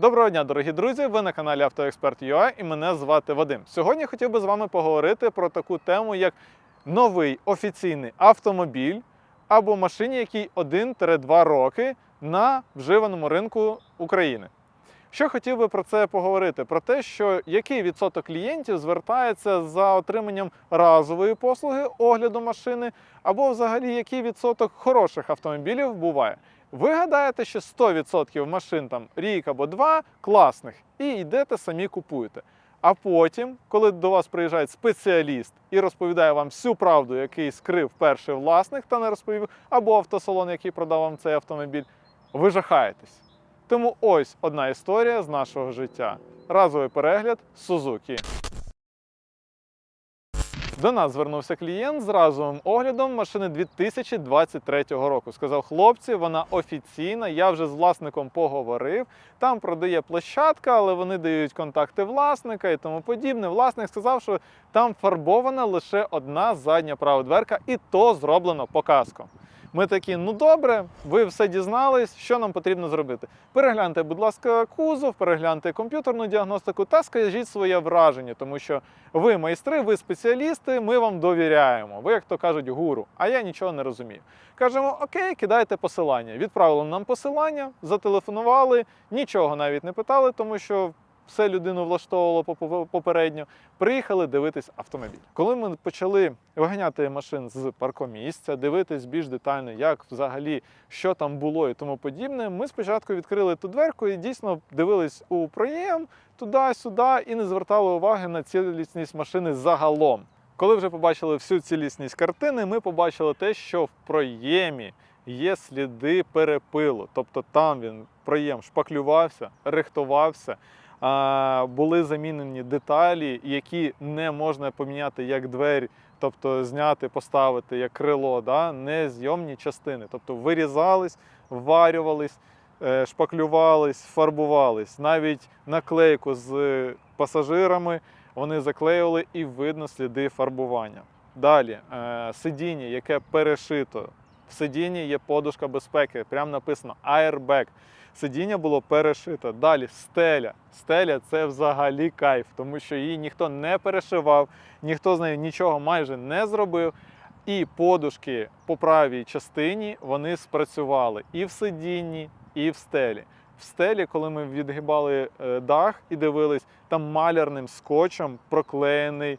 Доброго дня, дорогі друзі! Ви на каналі Автоексперт.ua і мене звати Вадим. Сьогодні хотів би з вами поговорити про таку тему, як новий офіційний автомобіль або машині, якій 1-2 роки на вживаному ринку України. Що хотів би про це поговорити? Про те, що який відсоток клієнтів звертається за отриманням разової послуги огляду машини, або взагалі який відсоток хороших автомобілів буває. Ви гадаєте, що 100% машин там рік або два класних, і йдете самі купуєте. А потім, коли до вас приїжджає спеціаліст і розповідає вам всю правду, який скрив перший власник та не розповів, або автосалон, який продав вам цей автомобіль, ви жахаєтесь. Тому ось одна історія з нашого життя. Разовий перегляд Suzuki. До нас звернувся клієнт з разовим оглядом машини 2023 року. Сказав, хлопці, вона офіційна. Я вже з власником поговорив. Там продає площадка, але вони дають контакти власника і тому подібне. Власник сказав, що там фарбована лише одна задня права дверка, і то зроблено по каско. Ми такі, ну добре, ви все дізнались, що нам потрібно зробити. Перегляньте, будь ласка, кузов, перегляньте комп'ютерну діагностику та скажіть своє враження, тому що ви майстри, ви спеціалісти, ми вам довіряємо. Ви, як то кажуть, гуру, а я нічого не розумію. Кажемо, окей, кидайте посилання. Відправили нам посилання, зателефонували, нічого навіть не питали, тому що все людину влаштовувало попередньо. Приїхали дивитись автомобіль. Коли ми почали виганяти машин з паркомісця, дивитись більш детально, як взагалі що там було і тому подібне, ми спочатку відкрили ту дверку і дійсно дивились у проєм туди-сюди і не звертали уваги на цілісність машини загалом. Коли вже побачили всю цілісність картини, ми побачили те, що в проємі є сліди перепилу. Тобто там він проєм шпаклювався, рихтувався. Були замінені деталі, які не можна поміняти як двері, тобто зняти, поставити як крило, да? незйомні частини. Тобто вирізались, варювались, е, шпаклювались, фарбувались. Навіть наклейку з пасажирами вони заклеювали і видно сліди фарбування. Далі е, сидіння, яке перешито. В сидінні є подушка безпеки, прямо написано Airbag. Сидіння було перешито. Далі стеля. Стеля це взагалі кайф, тому що її ніхто не перешивав, ніхто з нею нічого майже не зробив. І подушки по правій частині вони спрацювали і в сидінні, і в стелі. В стелі, коли ми відгибали е, дах і дивились, там малярним скотчем проклеєний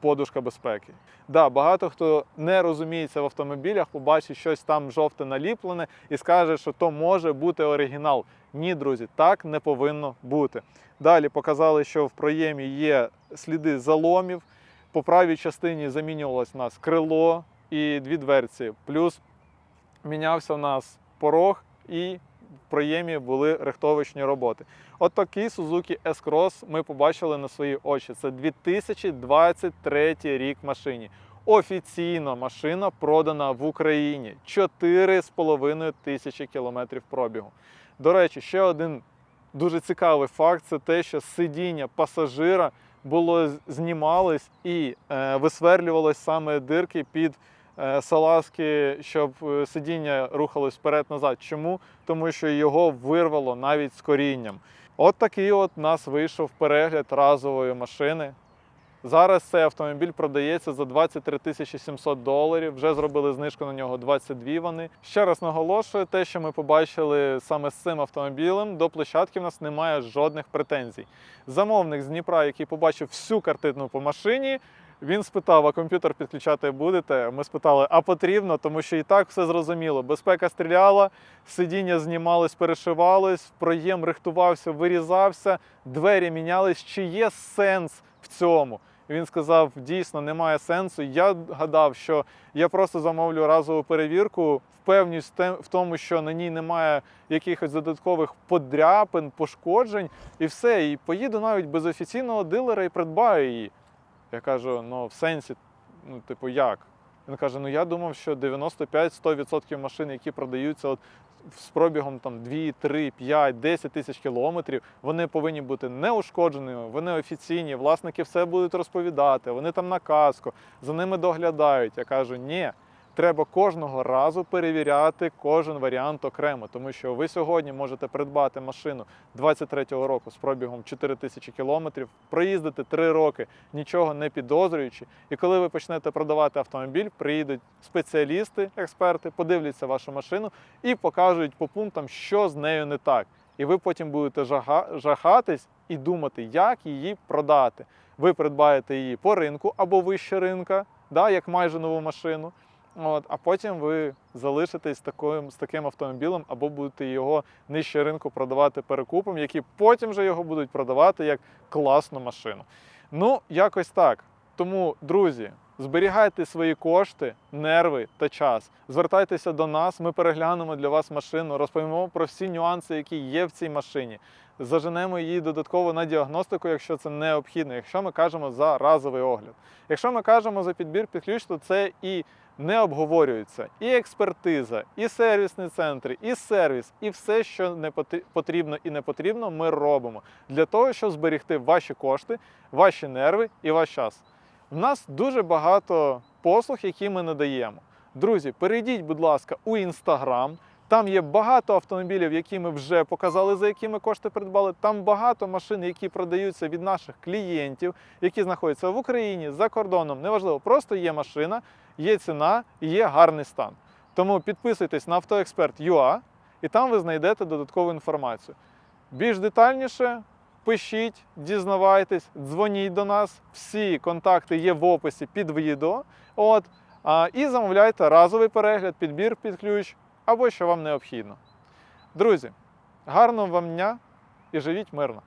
подушка безпеки. Да, багато хто не розуміється в автомобілях, побачить щось там жовте наліплене і скаже, що то може бути оригінал. Ні, друзі, так не повинно бути. Далі показали, що в проємі є сліди заломів. По правій частині замінювалось у нас крило і дві дверці. Плюс мінявся у нас порог і проємі були рихтовочні роботи. От такий Suzuki S-Cross ми побачили на свої очі. Це 2023 рік машині. Офіційно машина продана в Україні 4,5 тисячі кілометрів пробігу. До речі, ще один дуже цікавий факт це те, що сидіння пасажира було з- знімались і е, висверлювалось саме дирки під салазки, щоб е, сидіння рухалось вперед-назад. Чому? Тому що його вирвало навіть з корінням. От такий от у нас вийшов перегляд разової машини. Зараз цей автомобіль продається за 23 тисячі 700 доларів. Вже зробили знижку на нього 22 вони. Ще раз наголошую, те, що ми побачили саме з цим автомобілем, до площадки в нас немає жодних претензій. Замовник з Дніпра, який побачив всю картину по машині, він спитав, а комп'ютер підключати будете? Ми спитали, а потрібно, тому що і так все зрозуміло. Безпека стріляла, сидіння знімались, перешивались, проєм рихтувався, вирізався, двері мінялись. Чи є сенс в цьому? Він сказав, дійсно немає сенсу. Я гадав, що я просто замовлю разову перевірку, впевнюсь в тому, що на ній немає якихось додаткових подряпин, пошкоджень, і все. І поїду навіть без офіційного дилера і придбаю її. Я кажу: ну в сенсі, ну, типу, як? Він каже: ну я думав, що 95-100% машин, які продаються от з пробігом там 2, 3, 5, 10 тисяч кілометрів, вони повинні бути неушкодженими, вони офіційні, власники все будуть розповідати, вони там на каску, за ними доглядають. Я кажу, ні. Треба кожного разу перевіряти кожен варіант окремо, тому що ви сьогодні можете придбати машину 23-го року з пробігом 4000 кілометрів, проїздити 3 роки, нічого не підозрюючи. І коли ви почнете продавати автомобіль, приїдуть спеціалісти, експерти, подивляться вашу машину і покажуть по пунктам, що з нею не так. І ви потім будете жахатись і думати, як її продати. Ви придбаєте її по ринку або вище ринка, да, як майже нову машину. От, а потім ви залишитесь таким, з таким автомобілем або будете його нижче ринку продавати перекупом, які потім вже його будуть продавати як класну машину. Ну, якось так. Тому, друзі, зберігайте свої кошти, нерви та час. Звертайтеся до нас, ми переглянемо для вас машину, розповімо про всі нюанси, які є в цій машині. Заженемо її додатково на діагностику, якщо це необхідно, якщо ми кажемо за разовий огляд. Якщо ми кажемо за підбір під ключ, то це і не обговорюється і експертиза, і сервісні центри, і сервіс, і все, що не потрібно і не потрібно, ми робимо для того, щоб зберегти ваші кошти, ваші нерви і ваш час. У нас дуже багато послуг, які ми надаємо. Друзі, перейдіть, будь ласка, у інстаграм. Там є багато автомобілів, які ми вже показали, за якими кошти придбали. Там багато машин, які продаються від наших клієнтів, які знаходяться в Україні, за кордоном. Неважливо, просто є машина, є ціна і є гарний стан. Тому підписуйтесь на автоексперт.ua і там ви знайдете додаткову інформацію. Більш детальніше пишіть, дізнавайтесь, дзвоніть до нас. Всі контакти є в описі під відео. От, а, і замовляйте разовий перегляд, підбір під ключ або що вам необхідно. Друзі, гарного вам дня і живіть мирно!